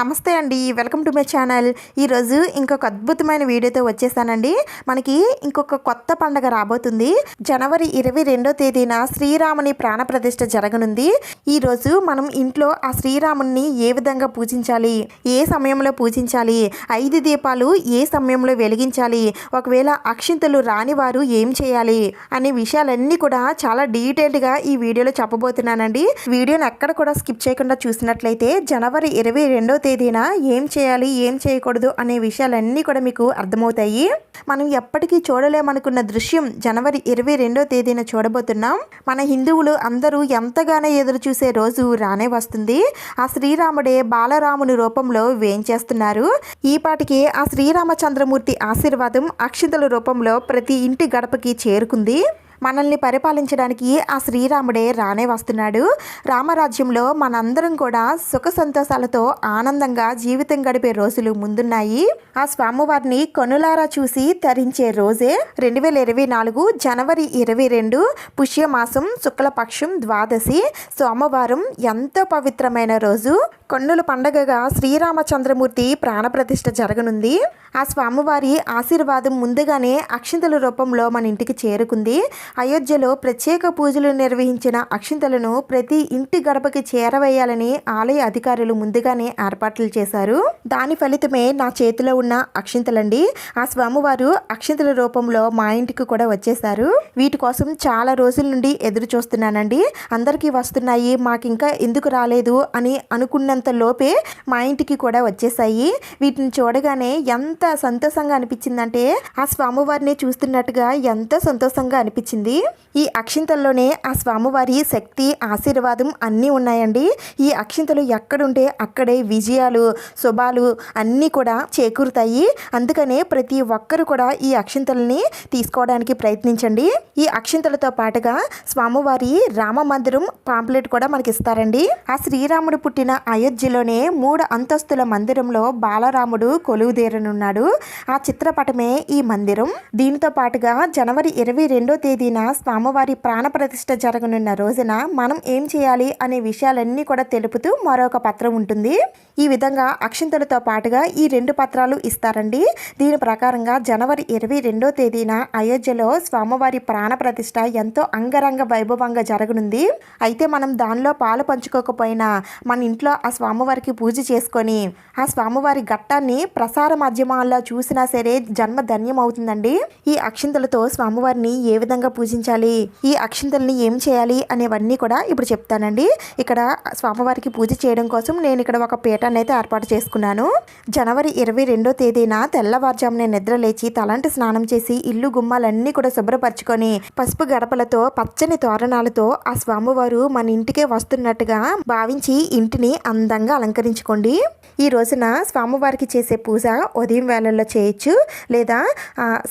నమస్తే అండి welcome to my channel. ఈరోజు ఇంకొక అద్భుతమైన వీడియోతో వచ్చేసానండి. మనకి ఇంకొక కొత్త పండగ రాబోతుంది. జనవరి ఇరవై రెండో తేదీన శ్రీరాముని ప్రాణప్రతిష్ఠ జరగనుంది. ఈరోజు మనం ఇంట్లో ఆ శ్రీరాముని ఏ విధంగా పూజించాలి? ఏ సమయంలో పూజించాలి? ఐదు దీపాలు ఏ సమయంలో వెలిగించాలి? ఒకవేళ అక్షింతలు రాని వారు ఏం చేయాలి? అనే విషయాలన్నీ కూడా చాలా డీటెయిల్డ్గా ఈ వీడియోలో చెప్పబోతున్నానండి. వీడియోని ఎక్కడ కూడా స్కిప్ చేయకుండా చూసినట్లయితే జనవరి ఇరవై రెండో తేదీన ఏం చేయాలి ఏం చేయకూడదు అనే విషయాలన్నీ కూడా మీకు అర్థమవుతాయి. మనం ఎప్పటికీ చూడలేమనుకున్న దృశ్యం జనవరి ఇరవై రెండో తేదీన చూడబోతున్నాం. మన హిందువులు అందరూ ఎంతగానో ఎదురు చూసే రోజు రానే వస్తుంది. ఆ శ్రీరాముడే బాలరాముని రూపంలో వేంచేస్తున్నారు ఈ పాటికి ఆ శ్రీరామచంద్రమూర్తి ఆశీర్వాదం అక్షితల రూపంలో ప్రతి ఇంటి గడపకి చేరుకుంది. మనల్ని పరిపాలించడానికి ఆ శ్రీరాముడే రానే వస్తున్నాడు. రామరాజ్యంలో మనందరం కూడా సుఖ సంతోషాలతో ఆనందంగా జీవితం గడిపే రోజులు ముందున్నాయి. ఆ స్వామివారిని కనులారా చూసి తరించే రోజే రెండు వేల ఇరవై నాలుగు జనవరి ఇరవై రెండు పుష్యమాసం శుక్లపక్షం ద్వాదశి సోమవారం ఎంతో పవిత్రమైన రోజు. కన్నుల పండగగా శ్రీరామచంద్రమూర్తి ప్రాణప్రతిష్ఠ జరగనుంది. ఆ స్వామివారి ఆశీర్వాదం ముందుగానే అక్షింతల రూపంలో మన ఇంటికి చేరుకుంది. అయోధ్యలో ప్రత్యేక పూజలు నిర్వహించిన అక్షింతలను ప్రతి ఇంటి గడపకి చేరవేయాలని ఆలయ అధికారులు ముందుగానే ఏర్పాట్లు చేశారు. దాని ఫలితమే నా చేతిలో ఉన్న అక్షింతలండి. ఆ స్వామివారు అక్షింతల రూపంలో మా ఇంటికి కూడా వచ్చేశారు. వీటి కోసం చాలా రోజుల నుండి ఎదురు చూస్తున్నానండి. అందరికీ వస్తున్నాయి మాకు ఇంకా ఎందుకు రాలేదు అని అనుకున్నంత లోపే మా ఇంటికి కూడా వచ్చేసాయి వీటిని చూడగానే ఎంత సంతోషంగా అనిపించిందంటే ఆ స్వామివారిని చూస్తున్నట్టుగా ఎంత సంతోషంగా అనిపించింది. ఈ అక్షింతల్లోనే ఆ స్వామివారి శక్తి ఆశీర్వాదం అన్నీ ఉన్నాయండి. ఈ అక్షింతలు ఎక్కడుంటే అక్కడే విజయాలు శుభాలు అన్నీ కూడా చేకూరుతాయి. అందుకనే ప్రతి ఒక్కరు కూడా ఈ అక్షింతల్ని తీసుకోవడానికి ప్రయత్నించండి. ఈ అక్షింతలతో పాటుగా స్వామివారి రామ మందిరం పాంప్లెట్ కూడా మనకి ఇస్తారండి ఆ శ్రీరాముడు పుట్టిన అయోధ్యలోనే మూడు అంతస్తుల మందిరంలో బాలరాముడు కొలువుదేరనున్నాడు. ఆ చిత్రపటమే ఈ మందిరం. దీనితో పాటుగా జనవరి ఇరవై రెండో తేదీ తేదీన స్వామివారి ప్రాణప్రతిష్ఠ జరగనున్న రోజున మనం ఏం చేయాలి అనే విషయాలన్నీ కూడా తెలుపుతూ మరొక పత్రం ఉంటుంది. ఈ విధంగా అక్షింతలతో పాటుగా ఈ రెండు పత్రాలు ఇస్తారండి. దీని ప్రకారంగా జనవరి ఇరవై రెండో తేదీన అయోధ్యలో స్వామివారి ప్రాణప్రతిష్ఠ ఎంతో అంగరంగ వైభవంగా జరగనుంది. అయితే మనం దానిలో పాలు పంచుకోకపోయినా మన ఇంట్లో ఆ స్వామివారికి పూజ చేసుకొని ఆ స్వామివారి ఘట్టాన్ని ప్రసార మాధ్యమాల్లో చూసినా సరే జన్మ ధన్యం అవుతుందండి ఈ అక్షింతలతో స్వామివారిని ఏ విధంగా పూజించాలి? ఈ అక్షింతల్ని ఏం చేయాలి అనేవన్నీ కూడా ఇప్పుడు చెప్తానండి. ఇక్కడ స్వామివారికి పూజ చేయడం కోసం నేను ఇక్కడ ఒక పీఠాన్ని అయితే ఏర్పాటు చేసుకున్నాను. జనవరి ఇరవై రెండో తేదీన తెల్లవారుజామునే నిద్ర లేచి తలంటి స్నానం చేసి ఇల్లు గుమ్మాలన్నీ కూడా శుభ్రపరచుకొని పసుపు గడపలతో పచ్చని తోరణాలతో ఆ స్వామివారు మన ఇంటికే వస్తున్నట్టుగా భావించి ఇంటిని అందంగా అలంకరించుకోండి. ఈ రోజున స్వామివారికి చేసే పూజ ఉదయం వేళల్లో చేయొచ్చు లేదా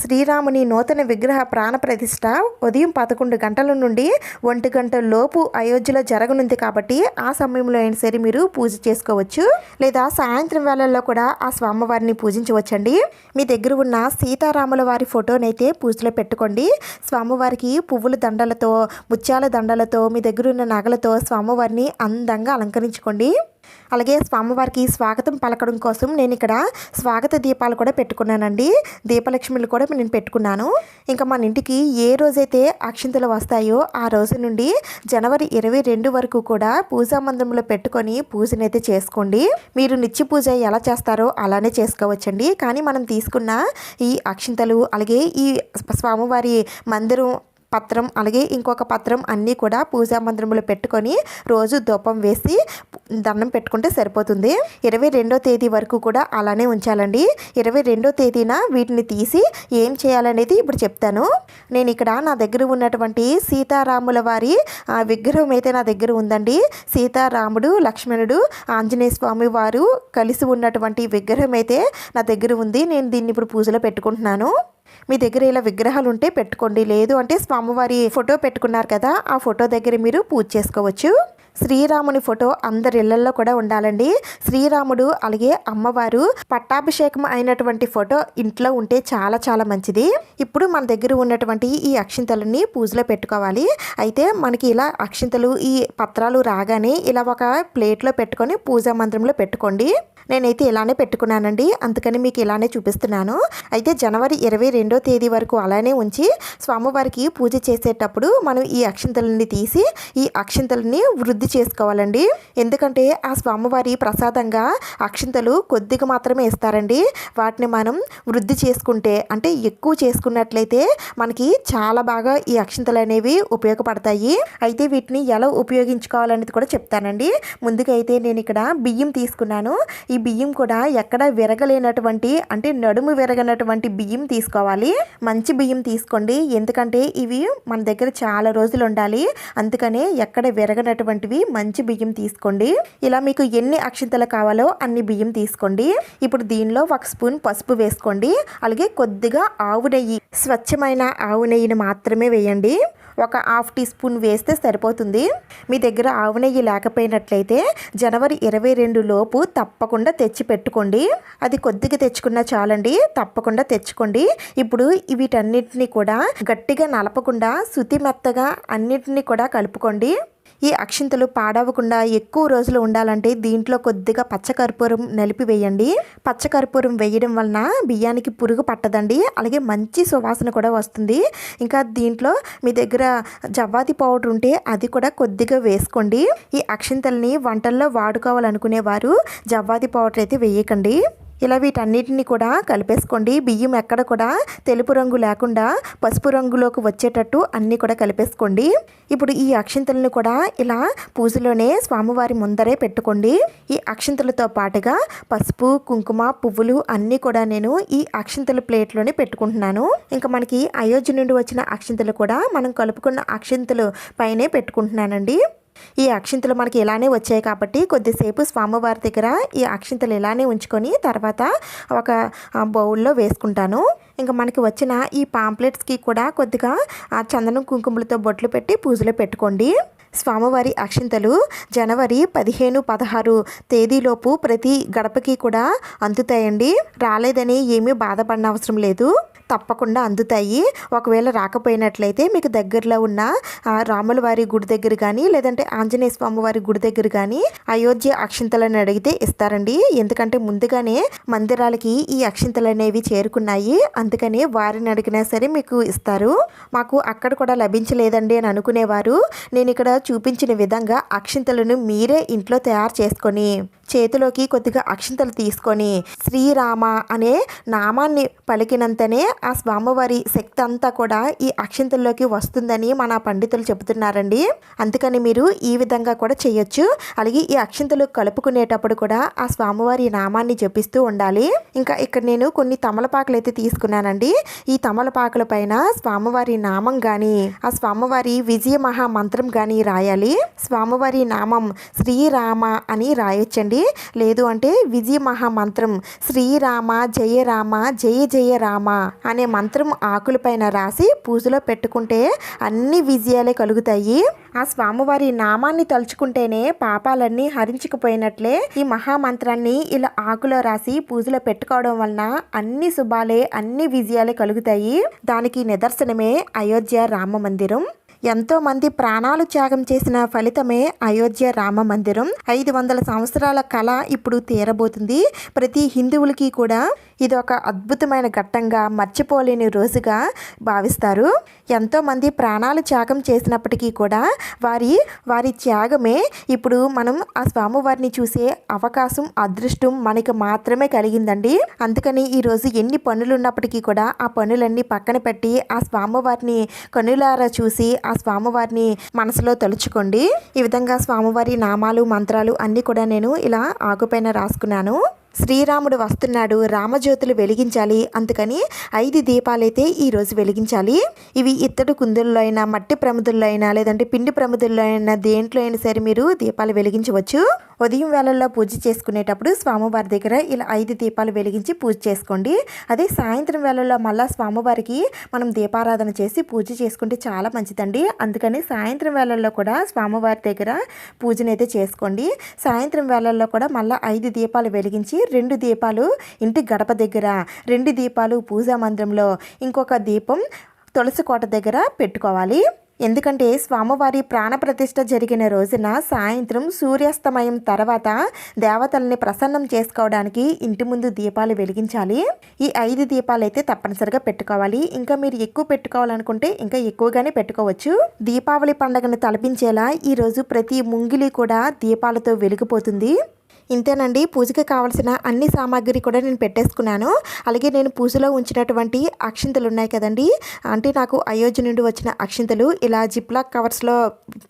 శ్రీరాముని నూతన విగ్రహ ప్రాణ ప్రతిష్ట ఉదయం పదకొండు గంటల నుండి ఒంటి గంట లోపు అయోధ్యలో జరగనుంది కాబట్టి ఆ సమయంలో అయినా సరే మీరు పూజ చేసుకోవచ్చు. లేదా సాయంత్రం వేళల్లో కూడా ఆ స్వామివారిని పూజించవచ్చండి. మీ దగ్గర ఉన్న సీతారాముల వారి ఫోటోనైతే పూజలో పెట్టుకోండి. స్వామివారికి పువ్వుల దండలతో ముత్యాల దండలతో మీ దగ్గర ఉన్న నగలతో స్వామివారిని అందంగా అలంకరించుకోండి. అలాగే స్వామివారికి స్వాగతం పలకడం కోసం నేను ఇక్కడ స్వాగత దీపాలు కూడా పెట్టుకున్నానండి. దీపలక్ష్మిలు కూడా నేను పెట్టుకున్నాను. ఇంకా మన ఇంటికి ఏ రోజైతే అక్షింతలు వస్తాయో ఆ రోజు నుండి జనవరి ఇరవై రెండు వరకు కూడా పూజా మందిరంలో పెట్టుకొని పూజనైతే చేసుకోండి. మీరు నిత్య పూజ ఎలా చేస్తారో అలానే చేసుకోవచ్చండి. కానీ మనం తీసుకున్న ఈ అక్షింతలు అలాగే ఈ స్వామివారి మందిరం పత్రం అలాగే ఇంకొక పత్రం అన్నీ కూడా పూజా మందిరంలో పెట్టుకొని రోజు ధూపం వేసి దండం పెట్టుకుంటే సరిపోతుంది. ఇరవై రెండో తేదీ వరకు కూడా అలానే ఉంచాలండి. ఇరవై రెండో తేదీన వీటిని తీసి ఏం చేయాలనేది ఇప్పుడు చెప్తాను. నేను ఇక్కడ నా దగ్గర ఉన్నటువంటి సీతారాముల వారి ఆ, విగ్రహం అయితే నా దగ్గర ఉందండి. సీతారాముడు లక్ష్మణుడు ఆంజనేయ స్వామి వారు కలిసి ఉన్నటువంటి విగ్రహం అయితే నా దగ్గర ఉంది. నేను దీన్ని ఇప్పుడు పూజలో పెట్టుకుంటున్నాను. మీ దగ్గర ఇలా విగ్రహాలు ఉంటే పెట్టుకోండి. లేదు అంటే స్వామివారి ఫోటో పెట్టుకున్నారు కదా ఆ ఫోటో దగ్గర మీరు పూజ చేసుకోవచ్చు. శ్రీరాముని ఫోటో అందరి ఇళ్ళలో కూడా ఉండాలండి. శ్రీరాముడు అలాగే అమ్మవారు పట్టాభిషేకం అయినటువంటి ఫోటో ఇంట్లో ఉంటే చాలా చాలా మంచిది. ఇప్పుడు మన దగ్గర ఉన్నటువంటి ఈ అక్షింతలని పూజలో పెట్టుకోవాలి. అయితే మనకి ఇలా అక్షింతలు ఈ పత్రాలు రాగానే ఇలా ఒక ప్లేట్లో పెట్టుకొని పూజా మందిరంలో పెట్టుకోండి. నేనైతే ఇలానే పెట్టుకున్నానండి. అందుకని మీకు ఇలానే చూపిస్తున్నాను. అయితే జనవరి ఇరవై రెండో తేదీ వరకు అలానే ఉంచి స్వామివారికి పూజ చేసేటప్పుడు మనం ఈ అక్షింతలని తీసి ఈ అక్షింతలని వృద్ధి చేసుకోవాలండి. ఎందుకంటే ఆ స్వామివారి ప్రసాదంగా అక్షింతలు కొద్దిగా మాత్రమే ఇస్తారండి. వాటిని మనం వృద్ధి చేసుకుంటే అంటే ఎక్కువ చేసుకున్నట్లయితే మనకి చాలా బాగా ఈ అక్షింతలు అనేవి ఉపయోగపడతాయి. అయితే వీటిని ఎలా ఉపయోగించుకోవాలనేది కూడా చెప్తానండి. ముందుగా అయితే నేను ఇక్కడ బియ్యం తీసుకున్నాను. ఈ బియ్యం కూడా ఎక్కడ విరగలేనటువంటి అంటే నడుము విరగనటువంటి బియ్యం తీసుకోవాలి. మంచి బియ్యం తీసుకోండి. ఎందుకంటే ఇవి మన దగ్గర చాలా రోజులు ఉండాలి. అందుకనే ఎక్కడ విరగనటువంటివి మంచి బియ్యం తీసుకోండి. ఇలా మీకు ఎన్ని అక్షింతలు కావాలో అన్ని బియ్యం తీసుకోండి. ఇప్పుడు దీనిలో ఒక స్పూన్ పసుపు వేసుకోండి. అలాగే కొద్దిగా ఆవు నెయ్యి స్వచ్ఛమైన ఆవు నెయ్యిని మాత్రమే వేయండి. ఒక హాఫ్ టీ స్పూన్ వేస్తే సరిపోతుంది. మీ దగ్గర ఆవు నెయ్యి లేకపోయినట్లయితే జనవరి ఇరవై రెండు లోపు తప్పకుండా తెచ్చి పెట్టుకోండి. అది కొద్దిగా తెచ్చుకున్నా చాలండి. తప్పకుండా తెచ్చుకోండి. ఇప్పుడు వీటన్నిటిని కూడా గట్టిగా నలపకుండా శుతి మెత్తగా అన్నిటిని కూడా కలుపుకోండి. ఈ అక్షింతలు పాడవకుండా ఎక్కువ రోజులు ఉండాలంటే దీంట్లో కొద్దిగా పచ్చకర్పూరం నలిపివేయండి. పచ్చకర్పూరం వేయడం వలన బియ్యానికి పురుగు పట్టదండి. అలాగే మంచి సువాసన కూడా వస్తుంది. ఇంకా దీంట్లో మీ దగ్గర జవ్వాది పౌడర్ ఉంటే అది కూడా కొద్దిగా వేసుకోండి. ఈ అక్షింతల్ని వంటల్లో వాడుకోవాలనుకునే వారు జవ్వాది పౌడర్ అయితే వేయకండి. ఇలా వీటన్నిటిని కూడా కలిపేసుకోండి. బియ్యం ఎక్కడ కూడా తెలుపు రంగు లేకుండా పసుపు రంగులోకి వచ్చేటట్టు అన్నీ కూడా కలిపేసుకోండి. ఇప్పుడు ఈ అక్షింతలను కూడా ఇలా పూజలోనే స్వామివారి ముందరే పెట్టుకోండి. ఈ అక్షింతలతో పాటుగా పసుపు కుంకుమ పువ్వులు అన్నీ కూడా నేను ఈ అక్షింతల ప్లేట్లోనే పెట్టుకుంటున్నాను. ఇంకా మనకి అయోధ్య నుండి వచ్చిన అక్షింతలు కూడా మనం కలుపుకున్న అక్షింతలు పైనే పెట్టుకుంటున్నానండి. ఈ అక్షింతలు మనకి ఇలానే వచ్చాయి కాబట్టి కొద్దిసేపు స్వామివారి దగ్గర ఈ అక్షింతలు ఇలానే ఉంచుకొని తర్వాత ఒక బౌల్లో వేసుకుంటాను. ఇంకా మనకి వచ్చిన ఈ పాంప్లెట్స్కి కూడా కొద్దిగా ఆ, చందనం కుంకుమలతో బొట్లు పెట్టి పూజలో పెట్టుకోండి. స్వామివారి అక్షింతలు జనవరి పదిహేను పదహారు తేదీలోపు ప్రతి గడపకి కూడా అందుతాయండి. రాలేదని ఏమీ బాధపడిన అవసరం లేదు. తప్పకుండా అందుతాయి. ఒకవేళ రాకపోయినట్లయితే మీకు దగ్గరలో ఉన్న రాములవారి రాముల వారి గుడి దగ్గర కానీ లేదంటే ఆంజనేయ స్వామి వారి గుడి దగ్గర కానీ అయోధ్య అక్షింతలను అడిగితే ఇస్తారండి. ఎందుకంటే ముందుగానే మందిరాలకి ఈ అక్షింతలు అనేవి చేరుకున్నాయి. అందుకని వారిని అడిగినా సరే మీకు ఇస్తారు. మాకు అక్కడ కూడా లభించలేదండి అని అనుకునేవారు. నేను ఇక్కడ చూపించిన విధంగా అక్షింతలను మీరే ఇంట్లో తయారు చేసుకొని చేతిలోకి కొద్దిగా అక్షింతలు తీసుకొని శ్రీరామ అనే నామాన్ని పలికినంతనే ఆ స్వామివారి శక్తి అంతా కూడా ఈ అక్షింతల్లోకి వస్తుందని మన పండితులు చెబుతున్నారండి. అందుకని మీరు ఈ విధంగా కూడా చేయొచ్చు. అలాగే ఈ అక్షింతలు కలుపుకునేటప్పుడు కూడా ఆ స్వామివారి నామాన్ని జపిస్తూ ఉండాలి. ఇంకా ఇక్కడ నేను కొన్ని తమలపాకులు అయితే తీసుకున్నానండి. ఈ తమలపాకుల పైన స్వామివారి నామం కానీ ఆ స్వామివారి విజయ మహా మంత్రం కానీ రాయాలి. స్వామివారి నామం శ్రీరామ అని రాయొచ్చండి. లేదు అంటే విజయ మహా మంత్రం శ్రీరామ జయ రామ జయ జయ రామ అనే మంత్రం ఆకులపైన రాసి పూజలో పెట్టుకుంటే అన్ని విజయాలే కలుగుతాయి. ఆ స్వామివారి నామాన్ని తలుచుకుంటేనే పాపాలన్నీ హరించుకుపోయినట్లే ఈ మహామంత్రాన్ని ఇలా ఆకులో రాసి పూజలో పెట్టుకోవడం వలన అన్ని శుభాలే అన్ని విజయాలే కలుగుతాయి. దానికి నిదర్శనమే అయోధ్య రామ మందిరం. ఎంతోమంది ప్రాణాలు త్యాగం చేసిన ఫలితమే అయోధ్య రామ మందిరం. ఐదు వందల సంవత్సరాల కళ ఇప్పుడు తీరబోతుంది. ప్రతి హిందువులకి కూడా ఇది ఒక అద్భుతమైన ఘట్టంగా మర్చిపోలేని రోజుగా భావిస్తారు. ఎంతోమంది ప్రాణాలు త్యాగం చేసినప్పటికీ కూడా వారి వారి త్యాగమే ఇప్పుడు మనం ఆ స్వామివారిని చూసే అవకాశం అదృష్టం మనకి మాత్రమే కలిగిందండి. అందుకని ఈరోజు ఎన్ని పనులు ఉన్నప్పటికీ కూడా ఆ పనులన్నీ పక్కన పెట్టి ఆ స్వామివారిని కనులారా చూసి ఆ ఆ స్వామివారిని మనసులో తలుచుకోండి. ఈ విధంగా స్వామివారి నామాలు మంత్రాలు అన్నీ కూడా నేను ఇలా ఆకుపైన రాసుకున్నాను. శ్రీరాముడు వస్తున్నాడు రామజ్యోతులు వెలిగించాలి అందుకని ఐదు దీపాలైతే ఈరోజు వెలిగించాలి. ఇవి ఇత్తడి కుందుల్లో అయినా మట్టి ప్రమిదుల్లో అయినా లేదంటే పిండి ప్రమిదుల్లో అయినా దేంట్లో అయినా సరే మీరు దీపాలు వెలిగించవచ్చు. ఉదయం వేళల్లో పూజ చేసుకునేటప్పుడు స్వామివారి దగ్గర ఇలా ఐదు దీపాలు వెలిగించి పూజ చేసుకోండి. అదే సాయంత్రం వేళల్లో మళ్ళీ స్వామివారికి మనం దీపారాధన చేసి పూజ చేసుకుంటే చాలా మంచిదండి. అందుకని సాయంత్రం వేళల్లో కూడా స్వామివారి దగ్గర పూజనైతే చేసుకోండి. సాయంత్రం వేళల్లో కూడా మళ్ళీ ఐదు దీపాలు వెలిగించి రెండు దీపాలు ఇంటి గడప దగ్గర రెండు దీపాలు పూజా మందిరంలో ఇంకొక దీపం తులసి కోట దగ్గర పెట్టుకోవాలి. ఎందుకంటే స్వామివారి ప్రాణప్రతిష్ఠ జరిగిన రోజున సాయంత్రం సూర్యాస్తమయం తర్వాత దేవతల్ని ప్రసన్నం చేసుకోవడానికి ఇంటి ముందు దీపాలు వెలిగించాలి. ఈ ఐదు దీపాలు అయితే తప్పనిసరిగా పెట్టుకోవాలి. ఇంకా మీరు ఎక్కువ పెట్టుకోవాలనుకుంటే ఇంకా ఎక్కువగానే పెట్టుకోవచ్చు. దీపావళి పండుగను తలపించేలా ఈరోజు ప్రతి ముంగిలి కూడా దీపాలతో వెలిగిపోతుంది. ఇంతేనండి. పూజకి కావాల్సిన అన్ని సామాగ్రి కూడా నేను పెట్టేసుకున్నాను. అలాగే నేను పూజలో ఉంచినటువంటి అక్షింతలు ఉన్నాయి కదండి. అంటే నాకు అయోధ్య నుండి వచ్చిన అక్షింతలు ఇలా జిప్లాక్ కవర్స్లో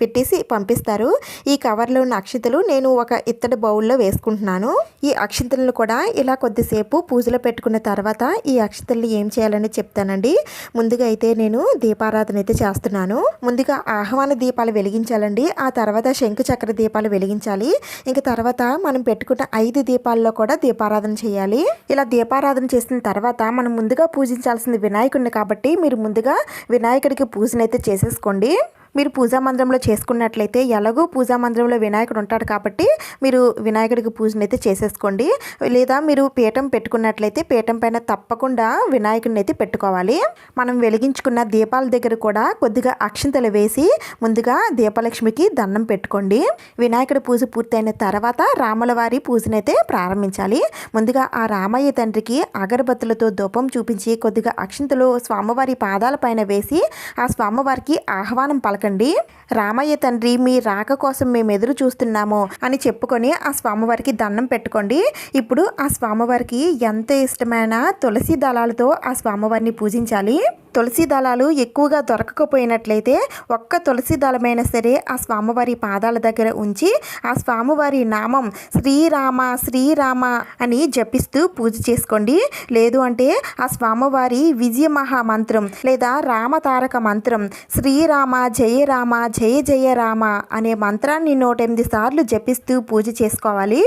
పెట్టేసి పంపిస్తారు. ఈ కవర్లో ఉన్న అక్షింతలు నేను ఒక ఇత్తడి బౌల్లో వేసుకుంటున్నాను. ఈ అక్షింతలను కూడా ఇలా కొద్దిసేపు పూజలో పెట్టుకున్న తర్వాత ఈ అక్షింతలను ఏం చేయాలని చెప్తానండి. ముందుగా అయితే నేను దీపారాధన అయితే చేస్తున్నాను. ముందుగా ఆహ్వాన దీపాలు వెలిగించాలండి. ఆ తర్వాత శంకు చక్ర దీపాలు వెలిగించాలి. ఇంకా తర్వాత మనం పెట్టుకున్న ఐదు దీపాల్లో కూడా దీపారాధన చేయాలి. ఇలా దీపారాధన చేసిన తర్వాత మనం ముందుగా పూజించాల్సింది వినాయకుడిని కాబట్టి మీరు ముందుగా వినాయకుడికి పూజనైతే చేసేసుకోండి. మీరు పూజా మందిరంలో చేసుకున్నట్లయితే ఎలాగో పూజా మందిరంలో వినాయకుడు ఉంటాడు కాబట్టి మీరు వినాయకుడికి పూజను అయితే చేసేసుకోండి. లేదా మీరు పీఠం పెట్టుకున్నట్లయితే పీఠం పైన తప్పకుండా వినాయకుడిని అయితే పెట్టుకోవాలి. మనం వెలిగించుకున్న దీపాల దగ్గర కూడా కొద్దిగా అక్షింతలు వేసి ముందుగా దీపలక్ష్మికి దండం పెట్టుకోండి. వినాయకుడి పూజ పూర్తయిన తర్వాత రాముల వారి పూజనైతే ప్రారంభించాలి. ముందుగా ఆ రామయ్య తండ్రికి అగరబత్తులతో ధూపం చూపించి కొద్దిగా అక్షింతలు స్వామివారి పాదాల పైన వేసి ఆ స్వామివారికి ఆహ్వానం పలక పలకండి రామయ్య తండ్రి మీ రాక కోసం మేము ఎదురు చూస్తున్నాము అని చెప్పుకొని ఆ స్వామివారికి దండం పెట్టుకోండి. ఇప్పుడు ఆ స్వామివారికి ఎంత ఇష్టమైన తులసి దళాలతో ఆ స్వామివారిని పూజించాలి? తులసి దళాలు ఎక్కువగా దొరకకపోయినట్లయితే ఒక్క తులసి దళమైనా సరే ఆ స్వామివారి పాదాల దగ్గర ఉంచి ఆ స్వామివారి నామం శ్రీరామ శ్రీరామ అని జపిస్తూ పూజ చేసుకోండి. లేదు అంటే ఆ స్వామివారి విజయ మంత్రం లేదా రామతారక మంత్రం శ్రీరామ జయ రామ జయ జయ రామ అనే మంత్రాన్ని నూట ఎనిమిది సార్లు జపిస్తూ పూజ చేసుకోవాలి.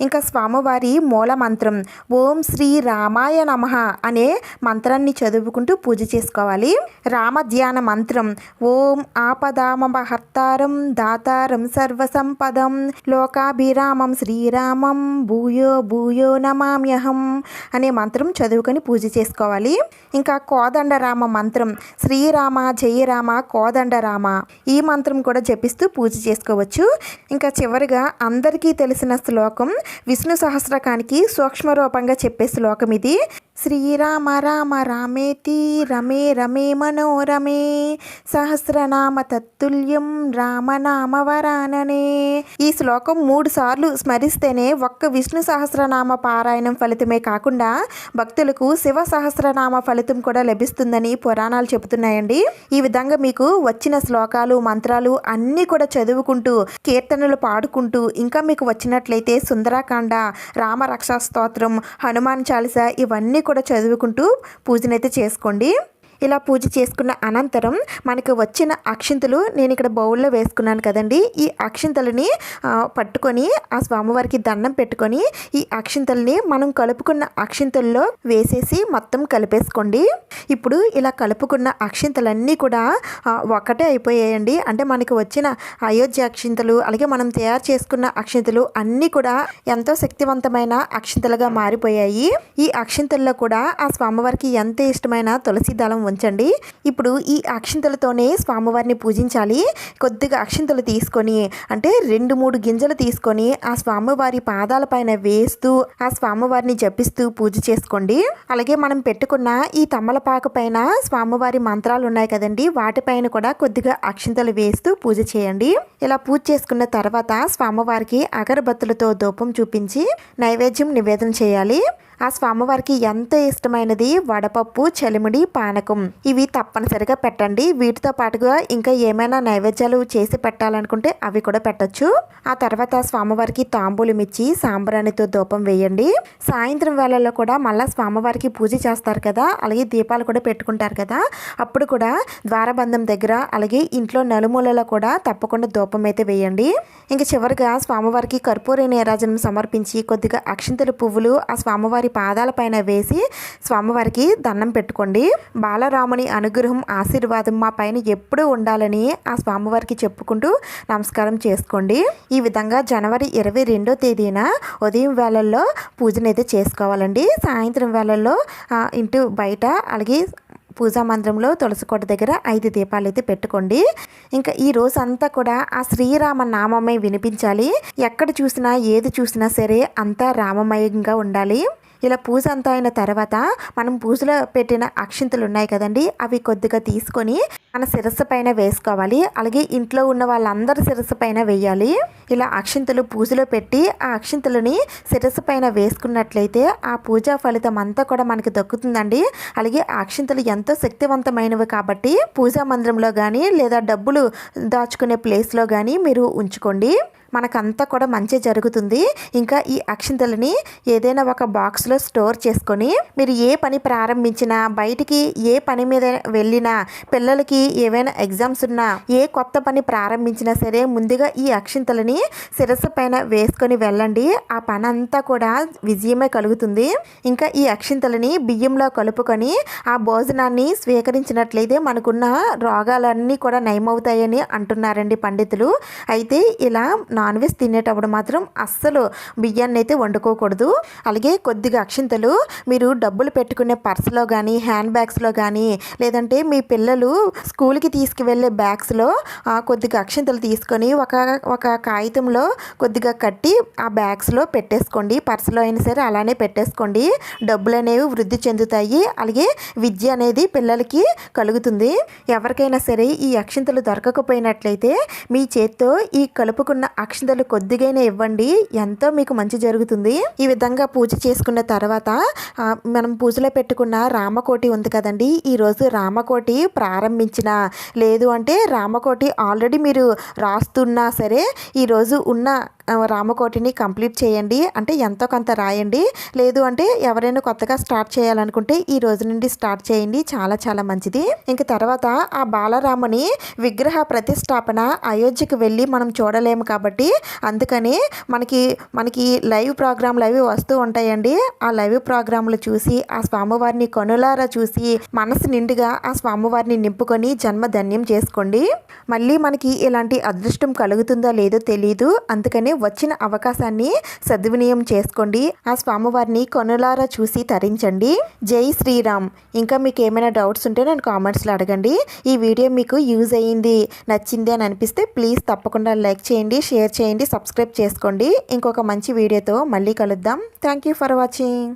ఇంకా స్వామివారి మూల మంత్రం ఓం శ్రీ రామాయ నమ అనే మంత్రాన్ని చదువుకుంటూ పూజ చేసుకోవాలి. రామ ధ్యాన మంత్రం ఓం ఆపదామహర్తారం దాతారం సర్వసంపదం లోకాభిరామం శ్రీరామం భూయో భూయో నమామ్యహం అనే మంత్రం చదువుకొని పూజ చేసుకోవాలి. ఇంకా కోదండరామ మంత్రం శ్రీరామ జయరామ కోదండరామ ఈ మంత్రం కూడా జపిస్తూ పూజ చేసుకోవచ్చు. ఇంకా చివరిగా అందరికీ తెలిసిన శ్లోకం విష్ణు సహస్రకానికి సూక్ష్మ రూపంగా చెప్పే శ్లోకం ఇది శ్రీరామ రామ రామేతి రమే రమే మనోరమే సహస్రనామ తత్తుల్యం రామనామ వరాననే. ఈ శ్లోకం మూడు సార్లు స్మరిస్తేనే ఒక్క విష్ణు సహస్రనామ పారాయణం ఫలితమే కాకుండా భక్తులకు శివ సహస్రనామ ఫలితం కూడా లభిస్తుందని పురాణాలు చెబుతున్నాయండి. ఈ విధంగా మీకు వచ్చిన శ్లోకాలు మంత్రాలు అన్నీ కూడా చదువుకుంటూ కీర్తనలు పాడుకుంటూ ఇంకా మీకు వచ్చినట్లయితే సుందరాకాండ రామరక్షా స్తోత్రం హనుమాన్ చాలీస ఇవన్నీ కూడా చదువుకుంటూ పూజనైతే చేసుకోండి. ఇలా పూజ చేసుకున్న అనంతరం మనకు వచ్చిన అక్షింతలు నేను ఇక్కడ బౌల్లో వేసుకున్నాను కదండి. ఈ అక్షింతలని పట్టుకొని ఆ స్వామివారికి దండం పెట్టుకొని ఈ అక్షింతల్ని మనం కలుపుకున్న అక్షింతల్లో వేసేసి మొత్తం కలిపేసుకోండి. ఇప్పుడు ఇలా కలుపుకున్న అక్షింతలన్నీ కూడా ఒకటే అయిపోయాయండి. అంటే మనకు వచ్చిన అయోధ్య అక్షింతలు అలాగే మనం తయారు చేసుకున్న అక్షింతలు అన్నీ కూడా ఎంతో శక్తివంతమైన అక్షింతలుగా మారిపోయాయి. ఈ అక్షింతల్లో కూడా ఆ స్వామివారికి ఎంత ఇష్టమైన తులసి దళం ఉంచండి. ఇప్పుడు ఈ అక్షింతలతోనే స్వామివారిని పూజించాలి. కొద్దిగా అక్షింతలు తీసుకొని అంటే రెండు మూడు గింజలు తీసుకొని ఆ స్వామివారి పాదాల పైన వేస్తూ ఆ స్వామివారిని జపిస్తూ పూజ చేసుకోండి. అలాగే మనం పెట్టుకున్న ఈ తమలపాకు పైన స్వామివారి మంత్రాలు ఉన్నాయి కదండి వాటిపైన కూడా కొద్దిగా అక్షింతలు వేస్తూ పూజ చేయండి. ఇలా పూజ చేసుకున్న తర్వాత స్వామివారికి అగరబత్తులతో ధూపం చూపించి నైవేద్యం నివేదన చేయాలి. ఆ స్వామివారికి ఎంత ఇష్టమైనది వడపప్పు చలిమిడి పానకం. ఇవి తప్పనిసరిగా పెట్టండి. వీటితో పాటుగా ఇంకా ఏమైనా నైవేద్యాలు చేసి పెట్టాలనుకుంటే అవి కూడా పెట్టొచ్చు. ఆ తర్వాత స్వామివారికి తాంబూలం ఇచ్చి సాంబ్రాణితో ధూపం వేయండి. సాయంత్రం వేళల్లో కూడా మళ్ళీ స్వామివారికి పూజ చేస్తారు కదా అలాగే దీపాలు కూడా పెట్టుకుంటారు కదా అప్పుడు కూడా ద్వారబంధం దగ్గర అలాగే ఇంట్లో నలుమూలలో కూడా తప్పకుండా ధూపం అయితే వేయండి. ఇంక చివరిగా స్వామివారికి కర్పూర నీరాజనం సమర్పించి కొద్దిగా అక్షింతల పువ్వులు ఆ స్వామివారి పాదాలపైన వేసి స్వామివారికి దండం పెట్టుకోండి. బాలరాముని అనుగ్రహం ఆశీర్వాదం మా పైన ఎప్పుడూ ఉండాలని ఆ స్వామివారికి చెప్పుకుంటూ నమస్కారం చేసుకోండి. ఈ విధంగా జనవరి ఇరవై రెండో తేదీన ఉదయం వేళల్లో పూజనైతే చేసుకోవాలండి. సాయంత్రం వేళల్లో ఇంటి బయట అలాగే పూజా మందిరంలో తులసి కోట దగ్గర ఐదు దీపాలు అయితే పెట్టుకోండి. ఇంకా ఈ రోజు అంతా కూడా ఆ శ్రీరామ నామమే వినిపించాలి. ఎక్కడ చూసినా ఏది చూసినా సరే అంతా రామమయంగా ఉండాలి. ఇలా పూజ అంతా అయిన తర్వాత మనం పూజలో పెట్టిన అక్షింతలు ఉన్నాయి కదండి అవి కొద్దిగా తీసుకొని మన శిరస్సు పైన వేసుకోవాలి. అలాగే ఇంట్లో ఉన్న వాళ్ళందరి శిరస్సు పైన వేయాలి. ఇలా అక్షింతలు పూజలో పెట్టి ఆ అక్షింతలని శిరస్సు పైన వేసుకున్నట్లయితే ఆ పూజా ఫలితం అంతా కూడా మనకి దక్కుతుందండి. అలాగే ఆ అక్షింతలు ఎంతో శక్తివంతమైనవి కాబట్టి పూజా మందిరంలో కానీ లేదా డబ్బులు దాచుకునే ప్లేస్లో కానీ మీరు ఉంచుకోండి. మనకంతా కూడా మంచి జరుగుతుంది. ఇంకా ఈ అక్షింతలని ఏదైనా ఒక బాక్స్లో స్టోర్ చేసుకొని మీరు ఏ పని ప్రారంభించినా బయటికి ఏ పని మీద వెళ్ళినా పిల్లలకి ఏవైనా ఎగ్జామ్స్ ఉన్నా ఏ కొత్త పని ప్రారంభించినా సరే ముందుగా ఈ అక్షింతలని శిరస్సు పైన వేసుకొని వెళ్ళండి. ఆ పని అంతా కూడా విజయమే కలుగుతుంది. ఇంకా ఈ అక్షింతలని బియ్యంలో కలుపుకొని ఆ భోజనాన్ని స్వీకరించినట్లయితే మనకున్న రోగాలన్నీ కూడా నయమవుతాయని అంటున్నారండి పండితులు. అయితే ఇలా నాన్ వెజ్ తినేటప్పుడు మాత్రం అస్సలు బియ్యాన్ని అయితే వండుకోకూడదు. అలాగే కొద్దిగా అక్షింతలు మీరు డబ్బులు పెట్టుకునే పర్స్లో కానీ హ్యాండ్ బ్యాగ్స్లో కానీ లేదంటే మీ పిల్లలు స్కూల్కి తీసుకువెళ్ళే బ్యాగ్స్లో కొద్దిగా అక్షింతలు తీసుకొని ఒక ఒక కాగితంలో కొద్దిగా కట్టి ఆ బ్యాగ్స్లో పెట్టేసుకోండి. పర్సులో అయినా సరే అలానే పెట్టేసుకోండి. డబ్బులు అనేవి వృద్ధి చెందుతాయి. అలాగే విద్య అనేది పిల్లలకి కలుగుతుంది. ఎవరికైనా సరే ఈ అక్షింతలు దొరకకపోయినట్లయితే మీ చేత్తో ఈ కలుపుకున్న అక్షింతలు కొద్దిగైనా ఇవ్వండి. ఎంతో మీకు మంచి జరుగుతుంది. ఈ విధంగా పూజ చేసుకున్న తర్వాత మనం పూజలో పెట్టుకున్న రామకోటి ఉంది కదండి. ఈరోజు రామకోటి ప్రారంభించిన లేదు అంటే రామకోటి ఆల్రెడీ మీరు రాస్తున్నా సరే ఈరోజు ఉన్న రామకోటిని కంప్లీట్ చేయండి. అంటే ఎంతో కొంత రాయండి. లేదు అంటే ఎవరైనా కొత్తగా స్టార్ట్ చేయాలనుకుంటే ఈ రోజు నుండి స్టార్ట్ చేయండి. చాలా చాలా మంచిది. ఇంక తర్వాత ఆ బాలరాముని విగ్రహ ప్రతిష్టాపన అయోధ్యకు వెళ్ళి మనం చూడలేము కాబట్టి అందుకని మనకి మనకి లైవ్ ప్రోగ్రాంలు అవి వస్తూ ఉంటాయండి. ఆ లైవ్ ప్రోగ్రాంలు చూసి ఆ స్వామివారిని కనులారా చూసి మనసు నిండుగా ఆ స్వామివారిని నింపుకొని జన్మ ధన్యం చేసుకోండి. మళ్ళీ మనకి ఇలాంటి అదృష్టం కలుగుతుందో లేదో తెలియదు అందుకని వచ్చిన అవకాశాన్ని సద్వినియం చేసుకోండి. ఆ స్వామివారిని కొనులారా చూసి తరించండి. జై శ్రీరామ్. ఇంకా మీకు ఏమైనా డౌట్స్ ఉంటే నేను కామెంట్స్లో అడగండి. ఈ వీడియో మీకు యూజ్ అయ్యింది నచ్చింది అని అనిపిస్తే ప్లీజ్ తప్పకుండా లైక్ చేయండి షేర్ చేయండి సబ్స్క్రైబ్ చేసుకోండి. ఇంకొక మంచి వీడియోతో మళ్ళీ కలుద్దాం. Thank you for watching